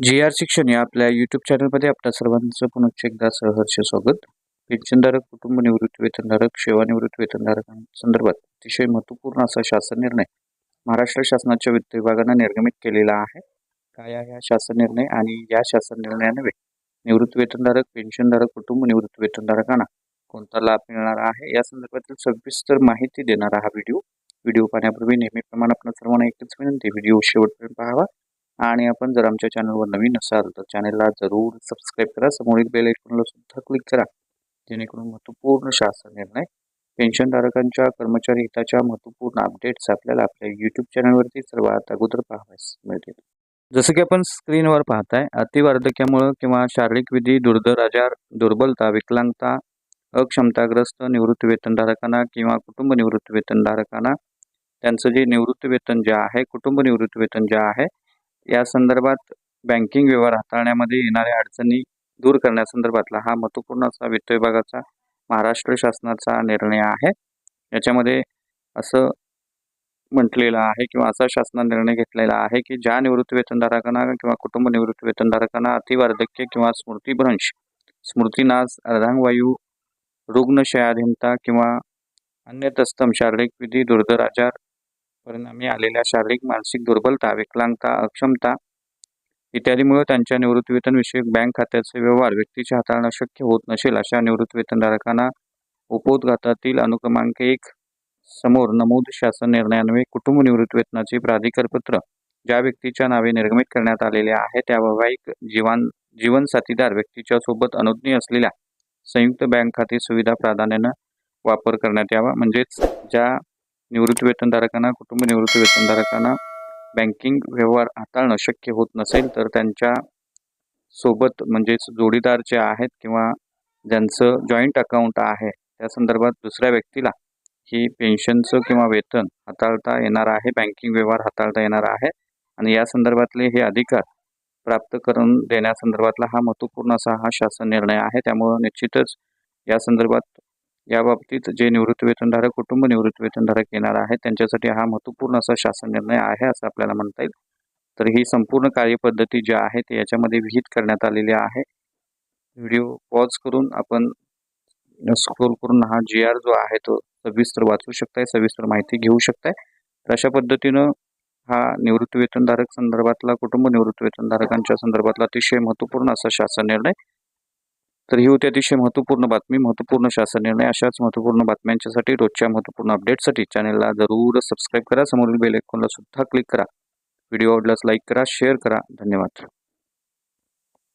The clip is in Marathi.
जी आर शिक्षण या आपल्या यूट्यूब चॅनलमध्ये आपल्या सर्वांचं पुनश्च एकदा सहर्ष स्वागत. पेन्शनधारक कुटुंब निवृत्ती वेतनधारक सेवानिवृत्ती वेतनधारकांसंदर्भात अतिशय महत्त्वपूर्ण असा शासन निर्णय महाराष्ट्र शासनाच्या वित्त विभागानं निर्गमित केलेला आहे. काय आहे हा शासन निर्णय? आणि या शासन निर्णयाने निवृत्ती वेतनधारक पेन्शनधारक कुटुंब निवृत्ती वेतनधारकांना कोणता लाभ मिळणार आहे? या संदर्भातील सविस्तर माहिती देणारा हा व्हिडिओ. व्हिडिओ पाहण्यापूर्वी नेहमीप्रमाणे आपण सर्वांना एकच विनंती व्हिडिओ शेवटपर्यंत पाहावा. आणि आपण जर आमच्या चॅनलवर नवीन असाल तर चॅनलला जरूर सबस्क्राईब करा. समोरील बेल आयकॉनला सुद्धा क्लिक करा. जेणेकरून महत्त्वपूर्ण शासन निर्णय पेन्शनधारकांच्या कर्मचारी हिताच्या महत्त्वपूर्ण अपडेट्स आपल्याला आपल्या यूट्यूब चॅनलवरती सर्वात अगोदर पाहावयास मिळतील. जसं की आपण स्क्रीनवर पाहताय अतिवार्धक्यामुळं किंवा शारीरिक विधी दुर्धर आजार दुर्बलता विकलांगता अक्षमताग्रस्त निवृत्ती वेतनधारकांना किंवा कुटुंब निवृत्ती वेतनधारकांना त्यांचं जे निवृत्ती वेतन जे आहे कुटुंब निवृत्ती वेतन जे आहे या संदर्भात बँकिंग व्यवहार हाताळण्यामध्ये येणाऱ्या अडचणी दूर करण्यासंदर्भातला हा महत्त्वपूर्ण असा वित्त विभागाचा महाराष्ट्र शासनाचा निर्णय आहे. याच्यामध्ये असं म्हटलेलं आहे किंवा असा शासनाने निर्णय घेतलेला आहे की ज्या निवृत्ती वेतनधारकांना किंवा कुटुंब निवृत्ती वेतनधारकांना अतिवार्धक्य किंवा स्मृतीभ्रंश स्मृतीनाश अर्धांगवायू रुग्णशयाधीनता किंवा अन्य तस्तम शारीरिक विधी दुर्धर आजार परिणामी आलेल्या शारीरिक मानसिक दुर्बलता विकलांगता अक्षमता इत्यादीमुळे त्यांच्या निवृत्तीवेतनविषयक बँक खात्याचे व्यवहार व्यक्तीच्या हाताळणं शक्य होत नसेल अशा निवृत्तीवेतनधारकांना उपोद्घातातील अनुक्रमांक एक समोर नमूद शासन निर्णयान्वये कुटुंब निवृत्तीवेतनाचे प्राधिकारपत्र ज्या व्यक्तीच्या नावे निर्गमित करण्यात आलेले आहे त्या वैवाहिक जीवन जीवन साथीदार व्यक्तीच्या सोबत अनुज्ञ असलेल्या संयुक्त बँक खाते सुविधा प्राधान्यानं वापर करण्यात यावा म्हणजेच ज्या निवृत्ती वेतनधारकांना कुटुंब निवृत्ती वेतनधारकांना बँकिंग व्यवहार हाताळणं शक्य होत नसेल तर त्यांच्यासोबत म्हणजेच जोडीदार जे आहेत किंवा ज्यांचं जॉईंट अकाउंट आहे त्या संदर्भात दुसऱ्या व्यक्तीला ही पेन्शनचं किंवा वेतन हाताळता येणार आहे बँकिंग व्यवहार हाताळता येणार आहे आणि या संदर्भातले हे अधिकार प्राप्त करून देण्यासंदर्भातला हा महत्त्वपूर्ण असा हा शासन निर्णय आहे. त्यामुळं निश्चितच या संदर्भात याबाबतीत जे निवृत्तीवेतनधारक कुटुंब निवृत्तीवेतनधारक येणार आहेत त्यांच्यासाठी हा महत्त्वपूर्ण असा शासन निर्णय आहे असं आपल्याला म्हणता येईल. तर ही संपूर्ण कार्यपद्धती जी आहे ते याच्यामध्ये विहित करण्यात आलेली आहे. व्हिडिओ पॉज करून आपण स्क्रोल करून हा जी आर जो आहे तो सविस्तर वाचू शकताय सविस्तर माहिती घेऊ शकताय. तर अशा पद्धतीनं हा निवृत्तीवेतनधारक संदर्भातला कुटुंब निवृत्तीवेतनधारकांच्या संदर्भातला अतिशय महत्त्वपूर्ण असा शासन निर्णय तर ही होती अतिशय महत्त्वपूर्ण बातमी. महत्त्वपूर्ण शासन निर्णय अशाच महत्त्वपूर्ण बातम्यांच्यासाठी रोजच्या महत्त्वपूर्ण अपडेटसाठी चॅनलला जरूर सबस्क्राईब करा. समोरील बेल आयकॉनला सुद्धा क्लिक करा. व्हिडिओ आवडल्यास लाईक करा शेअर करा. धन्यवाद.